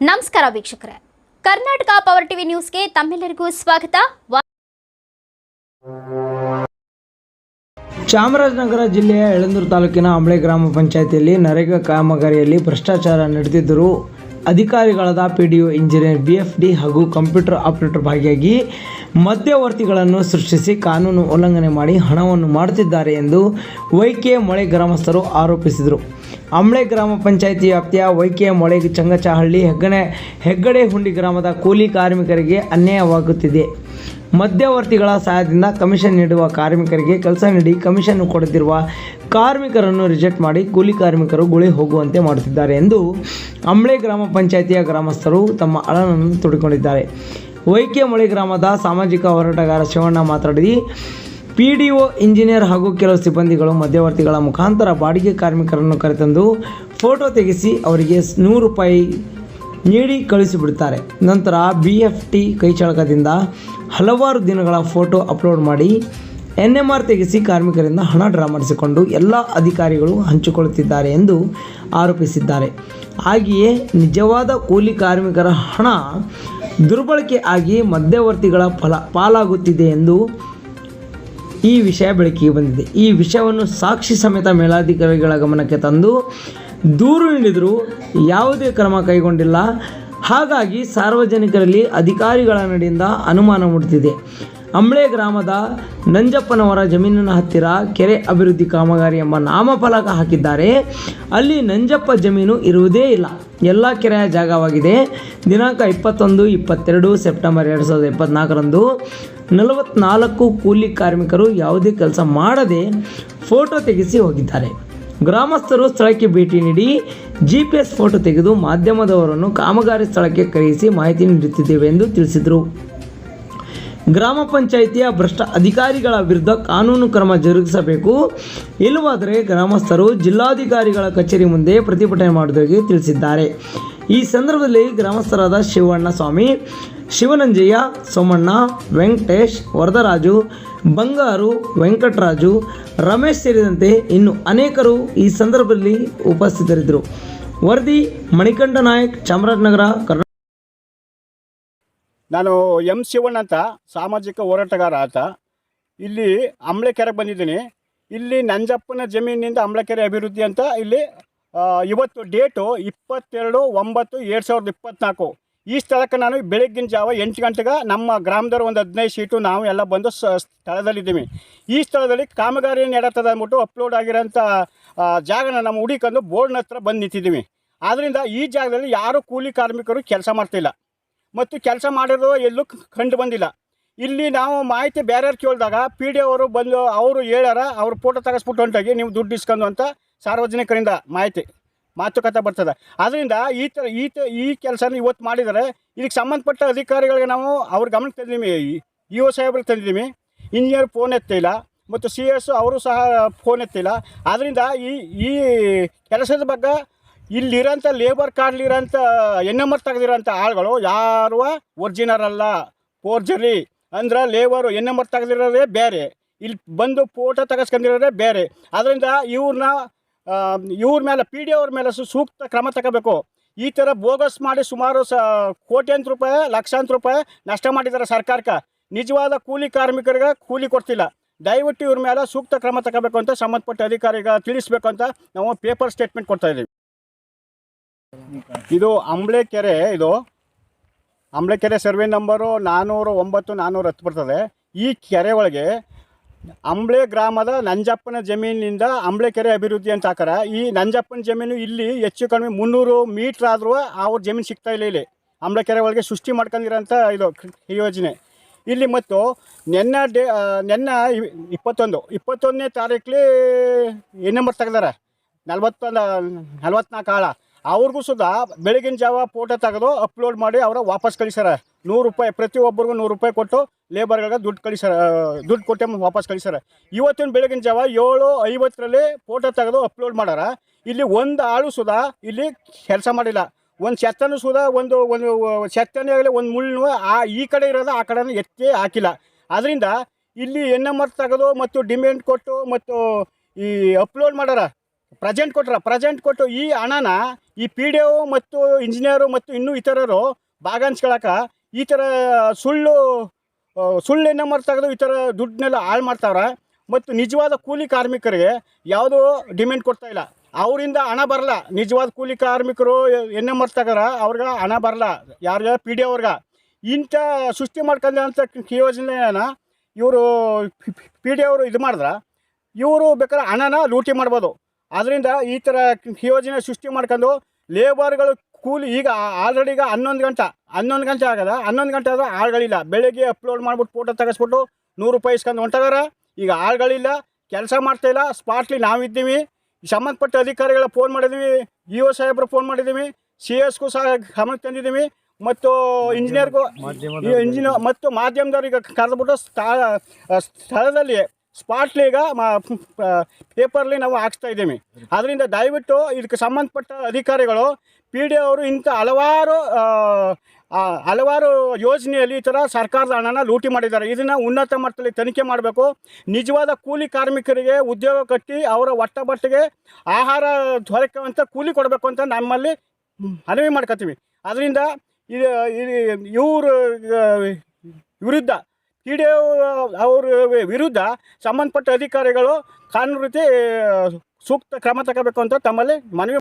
ನಮಸ್ಕಾರ ವೀಕ್ಷಕರೇ. Karnataka power TV ನ್ಯೂಸ್ಗೆ ತಮ್ಮೆಲ್ಲರಿಗೂ ಸ್ವಾಗತ. ಚಾಮರಾಜನಗರ ಜಿಲ್ಲೆಯ ಎಳಂದೂರು ತಾಲೂಕಿನ ಅಂಬಳೆ ಗ್ರಾಮ ಪಂಚಾಯತಿಯಲ್ಲಿ ನರೇಗಾ ಕಾಮಗಾರಿಯಲ್ಲಿ ಭ್ರಷ್ಟಾಚಾರ ನಡೆದಿದ್ದರೂ ಅಧಿಕಾರಿಗಳಾದ P D O engineer B D ಹಾಗೂ ಕಂಪ್ಯೂಟರ್ ಆಪರೇಟರ್ ಭಾಗಿಯಾಗಿ ಮಧ್ಯವರ್ತಿಗಳನ್ನು ಸೃಷ್ಟಿಸಿ ಕಾನೂನು ಉಲ್ಲಂಘನೆ ಮಾಡಿ ಹಣವನ್ನು ಮಾಡುತ್ತಿದ್ದಾರೆ ಎಂದು ವೈಕೆ ಮೊಳೆ ಗ್ರಾಮಸ್ಥರು ಆರೋಪಿಸಿದರು. ಅಂಬಳೆ ಗ್ರಾಮ ಪಂಚಾಯಿತಿ ವ್ಯಾಪ್ತಿಯ ವೈಕೆ ಮೊಳೆ ಚಂಗಚಹಳ್ಳಿ ಹೆಗ್ಗಣೆ, ಹೆಗ್ಗಡೆ ಹುಂಡಿ ಗ್ರಾಮದ ಕೂಲಿ ಕಾರ್ಮಿಕರಿಗೆ ಅನ್ಯಾಯವಾಗುತ್ತಿದೆ. ಮಧ್ಯವರ್ತಿಗಳ ಸಹಾಯದಿಂದ ಕಮಿಷನ್ ನೀಡುವ ಕಾರ್ಮಿಕರಿಗೆ ಕೆಲಸ ನೀಡಿ ಕಮಿಷನ್ ಕೊಡುತ್ತಿರುವ ಕಾರ್ಮಿಕರನ್ನು ರಿಜೆಕ್ಟ್ ಮಾಡಿ ಕೂಲಿ ಕಾರ್ಮಿಕರು ಗುಳಿ ಹೋಗುವಂತೆ ಮಾಡುತ್ತಿದ್ದಾರೆ ಎಂದು ಅಂಬಳೆ ಗ್ರಾಮ ಪಂಚಾಯಿತಿಯ ಗ್ರಾಮಸ್ಥರು ತಮ್ಮ ಅಳನನ್ನು ತೋಡಿಕೊಂಡಿದ್ದಾರೆ. ವೈಕೆ ಮಳೆ ಗ್ರಾಮದ ಸಾಮಾಜಿಕ ಹೋರಾಟಗಾರ ಶಿವಣ್ಣ ಮಾತನಾಡಿ ಪಿ ಡಿ ಒ ಇಂಜಿನಿಯರ್ ಹಾಗೂ ಕೆಲವು ಸಿಬ್ಬಂದಿಗಳು ಮಧ್ಯವರ್ತಿಗಳ ಮುಖಾಂತರ ಬಾಡಿಗೆ ಕಾರ್ಮಿಕರನ್ನು ಕರೆತಂದು ಫೋಟೋ ತೆಗೆಸಿ ಅವರಿಗೆ ನೂರು ರೂಪಾಯಿ ನೀಡಿ ಕಳಿಸಿಬಿಡ್ತಾರೆ ನಂತರ ಬಿ ಎಫ್ ಟಿ ಕೈಚಳಕದಿಂದ ಹಲವಾರು ದಿನಗಳ ಫೋಟೋ ಅಪ್ಲೋಡ್ ಮಾಡಿ ಎನ್ ಎಂ ಆರ್ ತೆಗೆಸಿ ಕಾರ್ಮಿಕರಿಂದ ಹಣ ಡ್ರಾ ಮಾಡಿಸಿಕೊಂಡು ಎಲ್ಲ ಅಧಿಕಾರಿಗಳು ಹಂಚಿಕೊಳ್ಳುತ್ತಿದ್ದಾರೆ ಎಂದು ಆರೋಪಿಸಿದ್ದಾರೆ. ಹಾಗೆಯೇ ನಿಜವಾದ ಕೂಲಿ ಕಾರ್ಮಿಕರ ಹಣ ದುರ್ಬಳಕೆ ಆಗಿ ಮಧ್ಯವರ್ತಿಗಳ ಫಲ ಪಾಲಾಗುತ್ತಿದೆ ಎಂದು ಈ ವಿಷಯ ಬೆಳಕಿಗೆ ಬಂದಿದೆ. ಈ ವಿಷಯವನ್ನು ಸಾಕ್ಷಿ ಸಮೇತ ಮೇಲಾಧಿಕಾರಿಗಳ ಗಮನಕ್ಕೆ ತಂದು ದೂರು ನೀಡಿದರೂ ಯಾವುದೇ ಕ್ರಮ ಕೈಗೊಂಡಿಲ್ಲ. ಹಾಗಾಗಿ ಸಾರ್ವಜನಿಕರಲ್ಲಿ ಅಧಿಕಾರಿಗಳ ನಡೆಯಿಂದ ಅನುಮಾನ ಮೂಡುತ್ತಿದೆ. ಅಂಬಳೆ ಗ್ರಾಮದ ನಂಜಪ್ಪನವರ ಜಮೀನಿನ ಹತ್ತಿರ ಕೆರೆ ಅಭಿವೃದ್ಧಿ ಕಾಮಗಾರಿ ಎಂಬ ನಾಮಫಲಕ ಹಾಕಿದ್ದಾರೆ. ಅಲ್ಲಿ ನಂಜಪ್ಪ ಜಮೀನು ಇರುವುದೇ ಇಲ್ಲ. ಎಲ್ಲ ಕೆರೆಯ ಜಾಗವಾಗಿದೆ. ದಿನಾಂಕ ಇಪ್ಪತ್ತೊಂದು, ಇಪ್ಪತ್ತೆರಡು ಸೆಪ್ಟೆಂಬರ್ ಎರಡು ಸಾವಿರದ ಇಪ್ಪತ್ತ್ನಾಲ್ಕರಂದು ನಲವತ್ನಾಲ್ಕು ಕೂಲಿ ಕಾರ್ಮಿಕರು ಯಾವುದೇ ಕೆಲಸ ಮಾಡದೆ ಫೋಟೋ ತೆಗೆಸಿ ಹೋಗಿದ್ದಾರೆ. ಗ್ರಾಮಸ್ಥರು ಸ್ಥಳಕ್ಕೆ ಭೇಟಿ ನೀಡಿ ಜಿ ಪಿ ಎಸ್ ಫೋಟೋ ತೆಗೆದು ಮಾಧ್ಯಮದವರನ್ನು ಕಾಮಗಾರಿ ಸ್ಥಳಕ್ಕೆ ಕರೆಯಿಸಿ ಮಾಹಿತಿ ನೀಡುತ್ತಿದ್ದೇವೆ ಎಂದು ತಿಳಿಸಿದರು. ಗ್ರಾಮ ಪಂಚಾಯಿತಿಯ ಭ್ರಷ್ಟ ಅಧಿಕಾರಿಗಳ ವಿರುದ್ಧ ಕಾನೂನು ಕ್ರಮ ಜರುಗಿಸಬೇಕು. ಇಲ್ಲವಾದರೆ ಗ್ರಾಮಸ್ಥರು ಜಿಲ್ಲಾಧಿಕಾರಿಗಳ ಕಚೇರಿ ಮುಂದೆ ಪ್ರತಿಭಟನೆ ಮಾಡುವುದಾಗಿ ತಿಳಿಸಿದ್ದಾರೆ. ಈ ಸಂದರ್ಭದಲ್ಲಿ ಗ್ರಾಮಸ್ಥರಾದ ಶಿವಣ್ಣ ಸ್ವಾಮಿ, ಶಿವನಂಜಯ್ಯ, ಸೋಮಣ್ಣ, ವೆಂಕಟೇಶ್, ವರದರಾಜು, ಬಂಗಾರು, ವೆಂಕಟರಾಜು, ರಮೇಶ್ ಸೇರಿದಂತೆ ಇನ್ನು ಅನೇಕರು ಈ ಸಂದರ್ಭದಲ್ಲಿ ಉಪಸ್ಥಿತರಿದ್ದರು. ವರದಿ, ಮಣಿಕಂಠ ನಾಯಕ್, ಚಾಮರಾಜನಗರ ಕರ್ನಾಟಕ ನಾನು ಎಂ ಶಿವಣ್ಣ ಅಂತ, ಸಾಮಾಜಿಕ ಹೋರಾಟಗಾರ ಆತ. ಇಲ್ಲಿ ಅಂಬ್ಳೆಕೆರೆಗೆ ಬಂದಿದ್ದೀನಿ. ಇಲ್ಲಿ ನಂಜಪ್ಪನ ಜಮೀನಿನಿಂದ ಅಂಬ್ಳೆಕೆರೆ ಅಭಿವೃದ್ಧಿ ಅಂತ ಇಲ್ಲಿ ಇವತ್ತು ಡೇಟು ಇಪ್ಪತ್ತೆರಡು ಒಂಬತ್ತು ಎರಡು ಸಾವಿರದ ಇಪ್ಪತ್ತ್ನಾಲ್ಕು ಈ ಸ್ಥಳಕ್ಕೆ ನಾನು ಬೆಳಗ್ಗಿನ ಜಾವ ಎಂಟು ಗಂಟೆಗೆ ನಮ್ಮ ಗ್ರಾಮದವ್ರು ಒಂದು ಹದಿನೈದು ಸೀಟು ನಾವು ಎಲ್ಲ ಬಂದು ಸ ಸ್ಥಳದಲ್ಲಿದ್ದೀವಿ. ಈ ಸ್ಥಳದಲ್ಲಿ ಕಾಮಗಾರಿ ನಡೀತದ ಅಂದ್ಬಿಟ್ಟು ಅಪ್ಲೋಡ್ ಆಗಿರೋಂಥ ಜಾಗನ ನಮ್ಮ ಹುಡುಕಂದು ಬೋರ್ಡ್ನ ಹತ್ರ ಬಂದು ನಿಂತಿದ್ದೀವಿ. ಆದ್ದರಿಂದ ಈ ಜಾಗದಲ್ಲಿ ಯಾರೂ ಕೂಲಿ ಕಾರ್ಮಿಕರು ಕೆಲಸ ಮಾಡ್ತಿಲ್ಲ. ಮತ್ತು ಕೆಲಸ ಮಾಡಿರೋ ಎಲ್ಲೂ ಕಂಡು ಬಂದಿಲ್ಲ. ಇಲ್ಲಿ ನಾವು ಮಾಹಿತಿ ಬೇರೆಯವ್ರು ಕೇಳಿದಾಗ ಪಿ ಡಿ ಅವರು ಬಂದು ಅವರು ಹೇಳ್ಯಾರ, ಅವ್ರು ಫೋಟೋ ತೆಗೆಸ್ಬಿಟ್ಟು ಹೊಂಟಾಗಿ ನೀವು ದುಡ್ಡು ಇಸ್ಕೊಂಡು ಅಂತ ಸಾರ್ವಜನಿಕರಿಂದ ಮಾಹಿತಿ, ಮಾತುಕತೆ ಬರ್ತದೆ. ಅದರಿಂದ ಈ ಥರ ಈ ತ, ಈ ಕೆಲಸನ ಇವತ್ತು ಮಾಡಿದರೆ ಇದಕ್ಕೆ ಸಂಬಂಧಪಟ್ಟ ಅಧಿಕಾರಿಗಳಿಗೆ ನಾವು ಅವ್ರ ಗಮನಕ್ಕೆ ತಂದಿದ್ದೀವಿ. ಇ ಒ ಸಾಹೇಬ್ರಿಗೆ ತಂದಿದ್ದೀವಿ. ಇಂಜಿನಿಯರ್ ಫೋನ್ ಎತ್ತಿಲ್ಲ ಮತ್ತು ಸಿ ಎಸ್ ಅವರು ಸಹ ಫೋನ್ ಎತ್ತಿಲ್ಲ. ಆದ್ದರಿಂದ ಈ ಈ ಕೆಲಸದ ಬಗ್ಗೆ ಇಲ್ಲಿರೋಂಥ ಲೇಬರ್ ಕಾರ್ಡ್ಲಿರೋಂಥ ಎನ್ ಎಂ ಆರ್ ತೆಗೆದಿರೋಂಥ ಆಳುಗಳು ಯಾರು? ಒರ್ಜಿನರ್ ಅಲ್ಲ. ಫೋರ್ಜರಿ ಅಂದ್ರೆ ಲೇಬರು ಎನ್ ಎಂ ಆರ್ ತೆಗೆದಿರೋದೇ ಬೇರೆ. ಇಲ್ಲಿ ಬಂದು ಫೋಟೋ ತೆಗೆಸ್ಕೊಂಡಿರೋದೇ ಬೇರೆ. ಅದರಿಂದ ಇವ್ರನ್ನ ಇವ್ರ ಮೇಲೆ ಪಿ ಡಿ ಅವ್ರ ಮೇಲೆ ಸೂಕ್ತ ಕ್ರಮ ತಗೋಬೇಕು. ಈ ಥರ ಬೋಗಸ್ ಮಾಡಿ ಸುಮಾರು ಸ ಕೋಟ್ಯಂತ ರೂಪಾಯಿ ಲಕ್ಷಾಂತರ ರೂಪಾಯಿ ನಷ್ಟ ಮಾಡಿದ್ದಾರೆ ಸರ್ಕಾರಕ್ಕೆ. ನಿಜವಾದ ಕೂಲಿ ಕಾರ್ಮಿಕರಿಗೆ ಕೂಲಿ ಕೊಡ್ತಿಲ್ಲ. ದಯವಿಟ್ಟು ಇವ್ರ ಮೇಲೆ ಸೂಕ್ತ ಕ್ರಮ ತಗೋಬೇಕು ಅಂತ ಸಂಬಂಧಪಟ್ಟ ಅಧಿಕಾರಿಗ ತಿಳಿಸ್ಬೇಕು ಅಂತ ನಾವು ಪೇಪರ್ ಸ್ಟೇಟ್ಮೆಂಟ್ ಕೊಡ್ತಾ ಇದ್ದೀವಿ. ಇದು ಅಂಬ್ಳೆ ಕೆರೆ ಇದು ಅಂಬ್ಳೆ ಕೆರೆ ಸರ್ವೆ ನಂಬರು ನಾನ್ನೂರು ಒಂಬತ್ತು ನಾನ್ನೂರು ಹತ್ತು ಬರ್ತದೆ. ಈ ಕೆರೆ ಒಳಗೆ ಅಂಬ್ಳೆ ಗ್ರಾಮದ ನಂಜಪ್ಪನ ಜಮೀನಿನಿಂದ ಅಂಬ್ಳೆ ಕೆರೆ ಅಭಿವೃದ್ಧಿ ಅಂತ ಹಾಕಾರ ಈ ನಂಜಪ್ಪನ ಜಮೀನು ಇಲ್ಲಿ ಹೆಚ್ಚು ಕಡಿಮೆ ಮುನ್ನೂರು ಮೀಟ್ರ್ ಆದರೂ ಅವ್ರ ಜಮೀನು ಸಿಗ್ತಾ ಇಲ್ಲ ಇಲ್ಲಿ. ಅಂಬ್ಳೆ ಕೆರೆ ಒಳಗೆ ಸೃಷ್ಟಿ ಮಾಡ್ಕೊಂಡಿರೋಂಥ ಇದು ಯೋಜನೆ. ಇಲ್ಲಿ ಮತ್ತು ನೆನ್ನ ಡೇ ನೆನ್ನೆ ಇಪ್ಪತ್ತೊಂದು, ಇಪ್ಪತ್ತೊಂದನೇ ತಾರೀಕಲ್ಲಿ ಎನ್ ನಂಬರ್ ತೆಗ್ದಾರೆ. ನಲ್ವತ್ತೊಂದು, ನಲ್ವತ್ನಾಲ್ಕು ಆಳ. ಅವ್ರಿಗೂ ಸುದಾ ಬೆಳಗಿನ ಜಾವ ಫೋಟೋ ತೆಗೆದು ಅಪ್ಲೋಡ್ ಮಾಡಿ ಅವರ ವಾಪಸ್ ಕಳಿಸ್ಯಾರ. ನೂರು ರೂಪಾಯಿ, ಪ್ರತಿಯೊಬ್ಬರಿಗೂ ನೂರು ರೂಪಾಯಿ ಕೊಟ್ಟು ಲೇಬರ್ಗಳಿಗೆ ದುಡ್ಡು ಕಳಿಸ್ಯಾರ ದುಡ್ಡು ಕೊಟ್ಟೆ ವಾಪಸ್ ಕಳಿಸ್ಯಾರ. ಇವತ್ತಿನ ಬೆಳಗಿನ ಜಾವ ಏಳು ಐವತ್ತರಲ್ಲಿ ಫೋಟೋ ತೆಗೆದು ಅಪ್ಲೋಡ್ ಮಾಡ್ಯಾರ. ಇಲ್ಲಿ ಒಂದು ಆಳು ಸುದಾ ಇಲ್ಲಿ ಕೆಲಸ ಮಾಡಿಲ್ಲ. ಒಂದು ಛತ್ತನು ಸುದಾ ಒಂದು ಒಂದು ಸೆತ್ತನೇ ಆಗಲಿ ಒಂದು ಮುಳ್ಳು, ಆ, ಈ ಕಡೆ ಇರೋದು, ಆ ಕಡೆನೂ ಎತ್ತಿ ಹಾಕಿಲ್ಲ. ಅದರಿಂದ ಇಲ್ಲಿ ಎನ್ ಎಂ ಆರ್ ತೆಗೆದು ಮತ್ತು ಡಿಮ್ಯಾಂಡ್ ಕೊಟ್ಟು ಮತ್ತು ಈ ಅಪ್ಲೋಡ್ ಮಾಡ್ಯಾರ. ಪ್ರೆಸೆಂಟ್ ಕೊಟ್ರ, ಪ್ರೆಸೆಂಟ್ ಕೊಟ್ಟು ಈ ಹಣನ ಈ ಪಿ ಡಿ ಒ ಮತ್ತು ಇಂಜಿನಿಯರು ಮತ್ತು ಇನ್ನೂ ಇತರರು ಭಾಗ ಹಂಚ್ಕೊಳಕ ಈ ಥರ ಸುಳ್ಳು ಸುಳ್ಳು ನಂಬರ್ ತೆಗೆದು ಈ ಥರ ದುಡ್ಡನ್ನೆಲ್ಲ ಹಾಳು ಮಾಡ್ತಾವ್ರೆ. ಮತ್ತು ನಿಜವಾದ ಕೂಲಿ ಕಾರ್ಮಿಕರಿಗೆ ಯಾವುದೂ ಡಿಮ್ಯಾಂಡ್ ಕೊಡ್ತಾ ಇಲ್ಲ. ಅವರಿಂದ ಹಣ ಬರಲ್ಲ. ನಿಜವಾದ ಕೂಲಿ ಕಾರ್ಮಿಕರು ಎನ್ ಎಂ ಅವ್ರಿಗೆ ಹಣ ಬರಲ್ಲ. ಯಾರಿಗೆ? ಪಿ ಡಿ ಅವ್ರಿಗೆ. ಇಂಥ ಸೃಷ್ಟಿ ಮಾಡ್ಕೊಂಡಂಥ ಯೋಜನೆನ ಇವರು ಪಿ ಡಿ ಅವರು ಇದು ಮಾಡಿದ್ರೆ, ಇವರು ಬೇಕಾದ್ರೆ ಹಣನ ಲೂಟಿ ಮಾಡ್ಬೋದು. ಅದರಿಂದ ಈ ಥರ ಯೋಜನೆ ಸೃಷ್ಟಿ ಮಾಡ್ಕೊಂಡು ಲೇಬರ್ಗಳು ಕೂಲಿ ಈಗ ಆಲ್ರೆಡಿ ಈಗ ಹನ್ನೊಂದು ಗಂಟೆ ಹನ್ನೊಂದು ಗಂಟೆ ಆಗದ ಹನ್ನೊಂದು ಗಂಟೆ ಆದ್ರೆ ಆಳುಗಳಿಲ್ಲ. ಬೆಳಗ್ಗೆ ಅಪ್ಲೋಡ್ ಮಾಡ್ಬಿಟ್ಟು ಫೋಟೋ ತೆಗೆಸ್ಬಿಟ್ಟು ನೂರು ರೂಪಾಯಿ ಇಸ್ಕೊಂಡು ಹೊಂಟಾಗಾರ. ಈಗ ಆಳುಗಳಿಲ್ಲ ಕೆಲಸ ಮಾಡ್ತಾ ಇಲ್ಲ ಸ್ಪಾಟ್ಲಿ ನಾವಿದ್ದೀವಿ. ಸಂಬಂಧಪಟ್ಟ ಅಧಿಕಾರಿಗಳ ಫೋನ್ ಮಾಡಿದ್ದೀವಿ ಇ ಒ ಸಾಹೇಬ್ರು ಫೋನ್ ಮಾಡಿದ್ದೀವಿ ಸಿ ಎಸ್ಗೂ ಸಹ ಗಮನಕ್ಕೆ ತಂದಿದ್ದೀವಿ ಮತ್ತು ಇಂಜಿನಿಯರ್ಗೂ ಇಂಜಿನಿಯರ್ ಮತ್ತು ಮಾಧ್ಯಮದವ್ರಿಗೆ ಕರೆದ್ಬಿಟ್ಟು ಸ್ಥಳ ಸ್ಥಳದಲ್ಲಿ ಸ್ಪಾಟ್ಲಿ ಈಗ ಪೇಪರ್ಲಿ ನಾವು ಹಾಕ್ಸ್ತಾ ಇದ್ದೀವಿ. ಅದರಿಂದ ದಯವಿಟ್ಟು ಇದಕ್ಕೆ ಸಂಬಂಧಪಟ್ಟ ಅಧಿಕಾರಿಗಳು, ಪಿ ಡಿ ಅವರು ಇಂಥ ಹಲವಾರು ಹಲವಾರು ಯೋಜನೆಯಲ್ಲಿ ಈ ಥರ ಸರ್ಕಾರದ ಹಣನ ಲೂಟಿ ಮಾಡಿದ್ದಾರೆ. ಇದನ್ನು ಉನ್ನತ ಮಟ್ಟದಲ್ಲಿ ತನಿಖೆ ಮಾಡಬೇಕು. ನಿಜವಾದ ಕೂಲಿ ಕಾರ್ಮಿಕರಿಗೆ ಉದ್ಯೋಗ ಕಟ್ಟಿ ಅವರ ಹೊಟ್ಟ ಬಟ್ಟೆಗೆ ಆಹಾರ ದೊರಕುವಂಥ ಕೂಲಿ ಕೊಡಬೇಕು ಅಂತ ನಮ್ಮಲ್ಲಿ ಮನವಿ ಮಾಡ್ಕೊತೀವಿ. ಅದರಿಂದ ಇವ್ರ ವಿರುದ್ಧ ಪಿ ಡಿ ಅವ್ರ ವಿರುದ್ಧ ಸಂಬಂಧಪಟ್ಟ ಅಧಿಕಾರಿಗಳು ಕಾನೂನು ರೀತಿ ಸೂಕ್ತ ಕ್ರಮ ತಗೋಬೇಕು ಅಂತ ತಮ್ಮಲ್ಲಿ ಮನವಿ